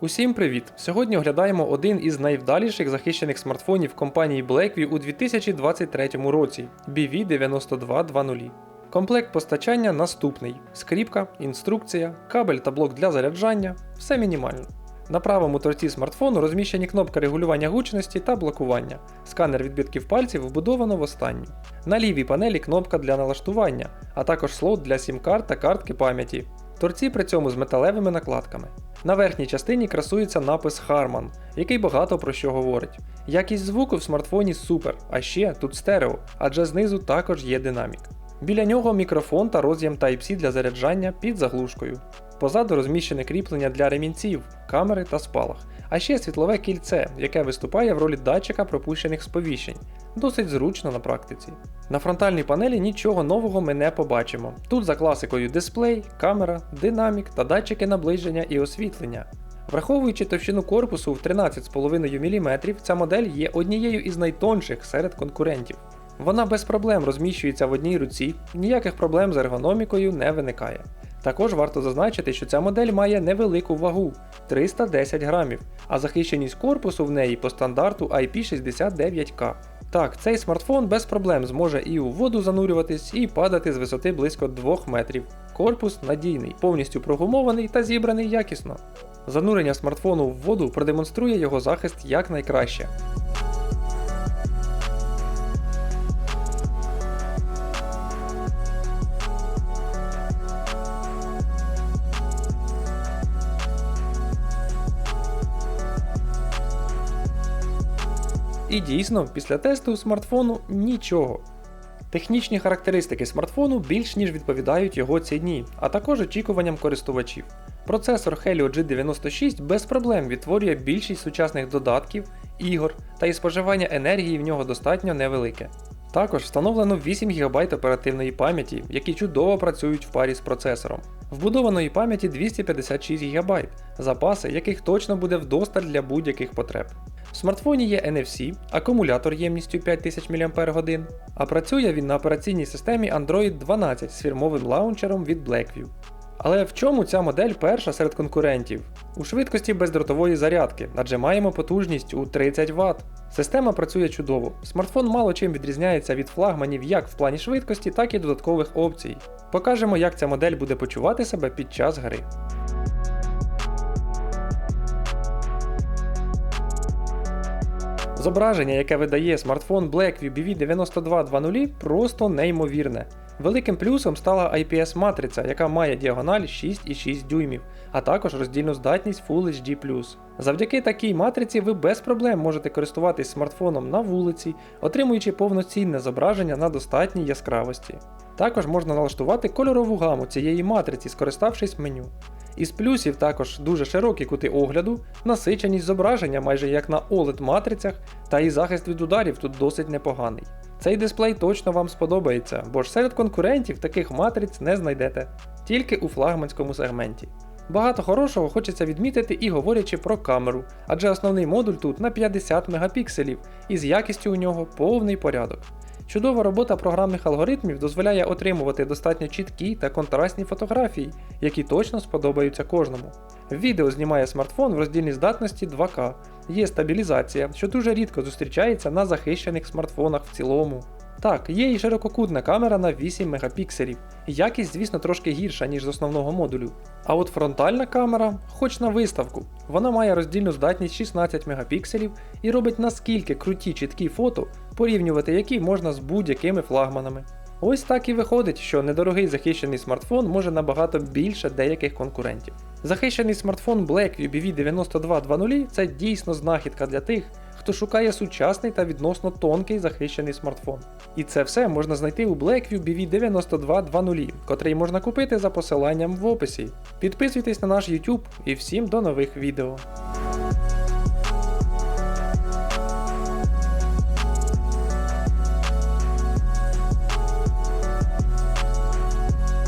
Усім привіт! Сьогодні оглядаємо один із найвдаліших захищених смартфонів компанії Blackview у 2023 році BV9220. Комплект постачання наступний: скріпка, інструкція, кабель та блок для заряджання все мінімально. На правому торці смартфону розміщені кнопка регулювання гучності та блокування. Сканер відбитків пальців вбудовано в останню. На лівій панелі кнопка для налаштування, а також слот для сім-карт та картки пам'яті. Торці при цьому з металевими накладками. На верхній частині красується напис Harman, який багато про що говорить. Якість звуку в смартфоні супер, а ще тут стерео, адже знизу також є динамік. Біля нього мікрофон та роз'єм Type-C для заряджання під заглушкою. Позаду розміщене кріплення для ремінців, камери та спалах, а ще світлове кільце, яке виступає в ролі датчика пропущених сповіщень. Досить зручно на практиці. На фронтальній панелі нічого нового ми не побачимо. Тут за класикою дисплей, камера, динамік та датчики наближення і освітлення. Враховуючи товщину корпусу в 13,5 мм, ця модель є однією із найтонших серед конкурентів. Вона без проблем розміщується в одній руці, ніяких проблем з ергономікою не виникає. Також варто зазначити, що ця модель має невелику вагу 310 грамів, а захищеність корпусу в неї по стандарту IP69K. Так, цей смартфон без проблем зможе і у воду занурюватись, і падати з висоти близько 2 метрів. Корпус надійний, повністю прогумований та зібраний якісно. Занурення смартфону в воду продемонструє його захист якнайкраще. І дійсно, після тесту смартфону нічого. Технічні характеристики смартфону більш ніж відповідають його ціні, а також очікуванням користувачів. Процесор Helio G96 без проблем відтворює більшість сучасних додатків, ігор, та і споживання енергії в нього достатньо невелике. Також встановлено 8 ГБ оперативної пам'яті, які чудово працюють в парі з процесором. Вбудованої пам'яті 256 ГБ, запаси яких точно буде вдосталь для будь-яких потреб. В смартфоні є NFC, акумулятор ємністю 5000 мАч, а працює він на операційній системі Android 12 з фірмовим лаунчером від Blackview. Але в чому ця модель перша серед конкурентів? У швидкості бездротової зарядки, адже маємо потужність у 30 Вт. Система працює чудово. Смартфон мало чим відрізняється від флагманів як в плані швидкості, так і додаткових опцій. Покажемо, як ця модель буде почувати себе під час гри. Зображення, яке видає смартфон Blackview BV9220, просто неймовірне. Великим плюсом стала IPS-матриця, яка має діагональ 6,6 дюймів, а також роздільну здатність Full HD. Завдяки такій матриці ви без проблем можете користуватись смартфоном на вулиці, отримуючи повноцінне зображення на достатній яскравості. Також можна налаштувати кольорову гаму цієї матриці, скориставшись меню. Із плюсів також дуже широкі кути огляду, насиченість зображення майже як на oled матрицях, та і захист від ударів тут досить непоганий. Цей дисплей точно вам сподобається, бо ж серед конкурентів таких матриць не знайдете, тільки у флагманському сегменті. Багато хорошого хочеться відмітити і говорячи про камеру, адже основний модуль тут на 50 мегапікселів, і з якістю у нього повний порядок. Чудова робота програмних алгоритмів дозволяє отримувати достатньо чіткі та контрастні фотографії, які точно сподобаються кожному. Відео знімає смартфон в роздільній здатності 2К, є стабілізація, що дуже рідко зустрічається на захищених смартфонах в цілому. Так, є і ширококутна камера на 8 мегапікселів, якість, звісно, трошки гірша, ніж з основного модулю. А от фронтальна камера, хоч на виставку, вона має роздільну здатність 16 мегапікселів і робить наскільки круті чіткі фото, порівнювати які можна з будь-якими флагманами. Ось так і виходить, що недорогий захищений смартфон може набагато більше деяких конкурентів. Захищений смартфон Blackview BV9220 це дійсно знахідка для тих, хто шукає сучасний та відносно тонкий захищений смартфон. І це все можна знайти у Blackview BV9220, котрий можна купити за посиланням в описі. Підписуйтесь на наш YouTube і всім до нових відео.